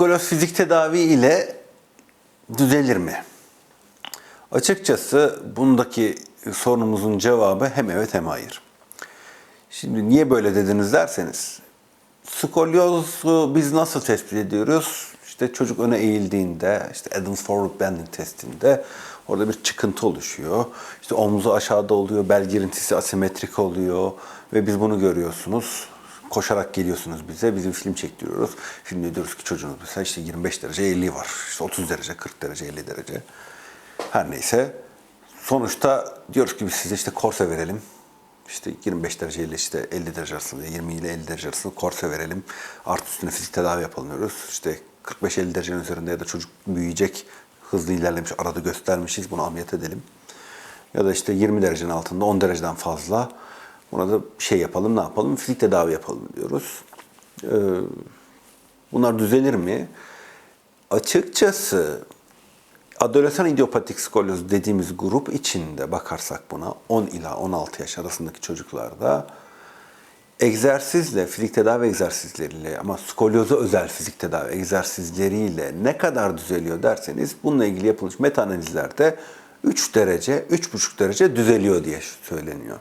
Skoloz fizik tedavi ile düzelir mi? Açıkçası bundaki sorunumuzun cevabı hem evet hem hayır. Şimdi niye böyle dediniz derseniz, skolyozu biz nasıl tespit ediyoruz? İşte çocuk öne eğildiğinde, işte Adams Forward Bending testinde orada bir çıkıntı oluşuyor. İşte omzu aşağıda oluyor, bel girintisi asimetrik oluyor ve biz bunu görüyorsunuz. Koşarak geliyorsunuz bize, bizim film çektiriyoruz. Filmde diyoruz ki çocuğunuz mesela işte 25 derece eğriliği var. İşte 30 derece, 40 derece, 50 derece. Her neyse. Sonuçta diyoruz ki biz size işte korse verelim. İşte 25 derece ile işte 50 derece arasında, 20 ile 50 derece arasında korse verelim. Artı üstüne fizik tedavi yapalım diyoruz. İşte 45-50 derecenin üzerinde ya da çocuk büyüyecek, hızlı ilerlemiş, arada göstermişiz, bunu ameliyat edelim. Ya da işte 20 derecenin altında 10 dereceden fazla buna da şey yapalım, ne yapalım? Fizik tedavi yapalım diyoruz. Ee, bunlar düzelir mi? Açıkçası adolesan idiopatik skolyoz dediğimiz grup içinde bakarsak buna 10 ila 16 yaş arasındaki çocuklarda egzersizle, fizik tedavi egzersizleriyle ama skolyoza özel fizik tedavi egzersizleriyle ne kadar düzeliyor derseniz bununla ilgili yapılmış meta analizlerde 3 derece, 3,5 derece düzeliyor diye söyleniyor.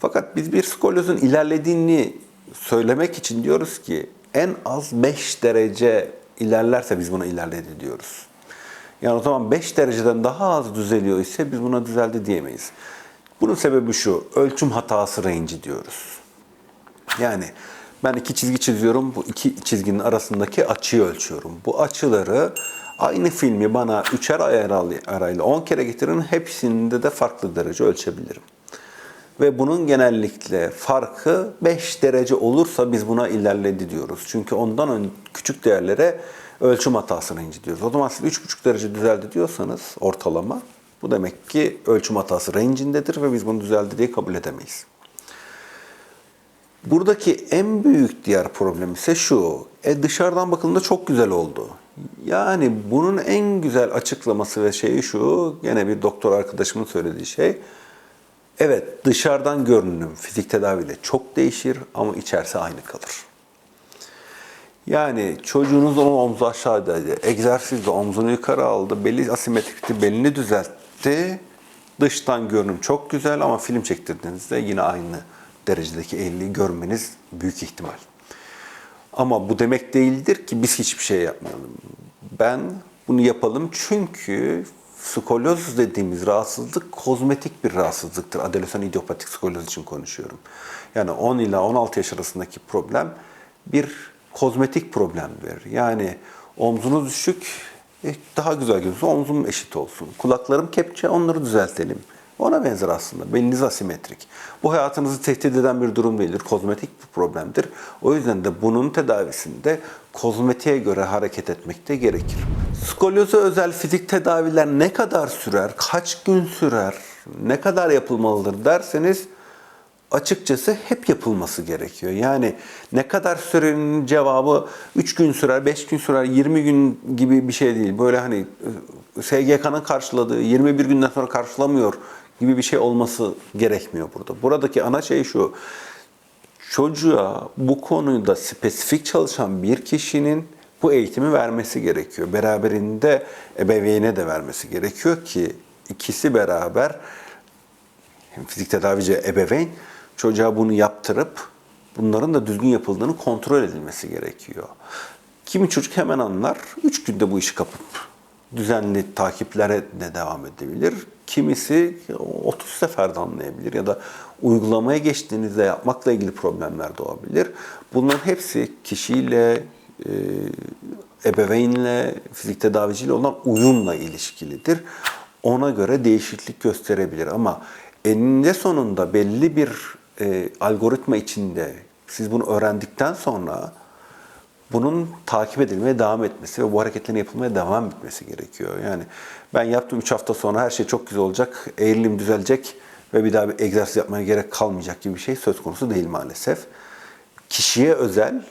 Fakat biz bir skolyozun ilerlediğini söylemek için diyoruz ki en az 5 derece ilerlerse biz buna ilerledi diyoruz. Yani o zaman 5 dereceden daha az düzeliyor ise biz buna düzeldi diyemeyiz. Bunun sebebi şu, ölçüm hatası range'i diyoruz. Yani ben iki çizgi çiziyorum, bu iki çizginin arasındaki açıyı ölçüyorum. Bu açıları aynı filmi bana üçer arayla 10 kere getirin, hepsinde de farklı derece ölçebilirim. Ve bunun genellikle farkı 5 derece olursa biz buna ilerledi diyoruz. Çünkü ondan ön küçük değerlere ölçüm hatasını incitiyoruz. O zaman siz 3,5 derece düzeldi diyorsanız ortalama bu demek ki ölçüm hatası range'indedir ve biz bunu düzeldi diye kabul edemeyiz. Buradaki en büyük diğer problem ise şu. E dışarıdan bakıldığında çok güzel oldu. Yani bunun en güzel açıklaması ve şeyi şu. Gene bir doktor arkadaşımın söylediği şey. Evet dışarıdan görünüm fizik tedaviyle çok değişir ama içerisi aynı kalır. Yani çocuğunuz onun omzu aşağıdaydı. Egzersizde omzunu yukarı aldı. Beli asimetrikti, belini düzeltti. Dıştan görünüm çok güzel ama film çektirdiğinizde yine aynı derecedeki eğriliği görmeniz büyük ihtimal. Ama bu demek değildir ki biz hiçbir şey yapmayalım. Ben bunu yapalım çünkü skolyoz dediğimiz rahatsızlık kozmetik bir rahatsızlıktır. Adolesan idiopatik skolyoz için konuşuyorum. Yani 10 ila 16 yaş arasındaki problem bir kozmetik problemdir. Yani omzunuz düşük, e, daha güzel gözüküyor, omzum eşit olsun. Kulaklarım kepçe, onları düzeltelim. Ona benzer aslında. Beliniz asimetrik. Bu hayatınızı tehdit eden bir durum değildir. Kozmetik bir problemdir. O yüzden de bunun tedavisinde kozmetiğe göre hareket etmekte gerekir. Skolyoza özel fizik tedaviler ne kadar sürer, kaç gün sürer, ne kadar yapılmalıdır derseniz açıkçası hep yapılması gerekiyor. Yani ne kadar sürenin cevabı 3 gün sürer, 5 gün sürer, 20 gün gibi bir şey değil. Böyle hani SGK'nın karşıladığı 21 günden sonra karşılamıyor gibi bir şey olması gerekmiyor burada. Buradaki ana şey şu. Çocuğa bu konuda spesifik çalışan bir kişinin bu eğitimi vermesi gerekiyor. Beraberinde ebeveyne de vermesi gerekiyor ki ikisi beraber hem fizik tedavici ebeveyn çocuğa bunu yaptırıp bunların da düzgün yapıldığını kontrol edilmesi gerekiyor. Kimi çocuk hemen anlar, 3 günde bu işi kapıp düzenli takiplere de devam edebilir. Kimisi 30 seferde anlayabilir ya da uygulamaya geçtiğinizde yapmakla ilgili problemler doğabilir. Bunların hepsi kişiyle, e, ebeveynle, fizik tedaviciyle olan uyumla ilişkilidir. Ona göre değişiklik gösterebilir ama eninde sonunda belli bir e, algoritma içinde siz bunu öğrendikten sonra bunun takip edilmeye devam etmesi ve bu hareketlerin yapılmaya devam etmesi gerekiyor. Yani ben yaptım 3 hafta sonra her şey çok güzel olacak, eğrilim düzelecek ve bir daha bir egzersiz yapmaya gerek kalmayacak gibi bir şey söz konusu değil maalesef. Kişiye özel,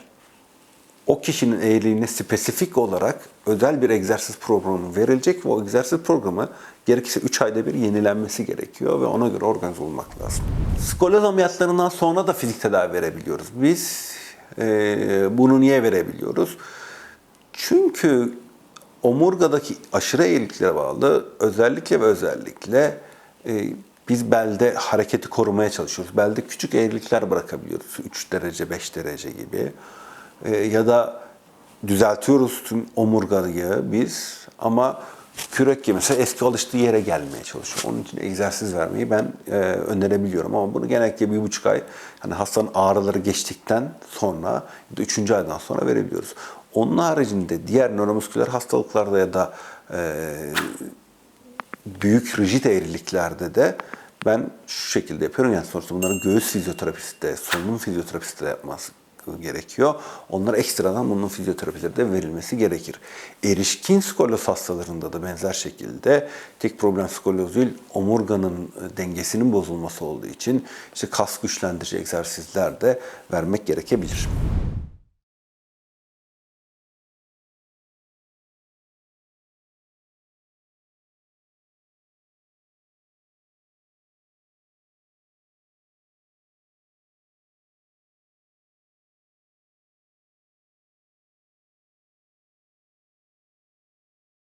o kişinin eğriliğine spesifik olarak özel bir egzersiz programı verilecek ve o egzersiz programı gerekirse 3 ayda bir yenilenmesi gerekiyor ve ona göre organize olmak lazım. Skolyoz ameliyatlarından sonra da fizik tedavi verebiliyoruz. Biz bunu niye verebiliyoruz? Çünkü omurgadaki aşırı eğriliklere bağlı özellikle ve özellikle e, biz belde hareketi korumaya çalışıyoruz. Belde küçük eğrilikler bırakabiliyoruz. 3 derece, 5 derece gibi. E, ya da düzeltiyoruz tüm omurgayı biz ama kürek gibi mesela eski alıştığı yere gelmeye çalışıyor. Onun için egzersiz vermeyi ben e, önerebiliyorum ama bunu genellikle bir buçuk ay hani hastanın ağrıları geçtikten sonra üçüncü aydan sonra verebiliyoruz. Onun haricinde diğer nöromusküler hastalıklarda ya da e, büyük rigid eğriliklerde de ben şu şekilde yapıyorum. Yani sonuçta bunların göğüs fizyoterapisi de, solunum fizyoterapisti de yapması gerekiyor. Onlara ekstradan bunun fizyoterapileri de verilmesi gerekir. Erişkin skolyoz hastalarında da benzer şekilde tek problem skolyoz değil, omurganın e, dengesinin bozulması olduğu için işte kas güçlendirici egzersizler de vermek gerekebilir.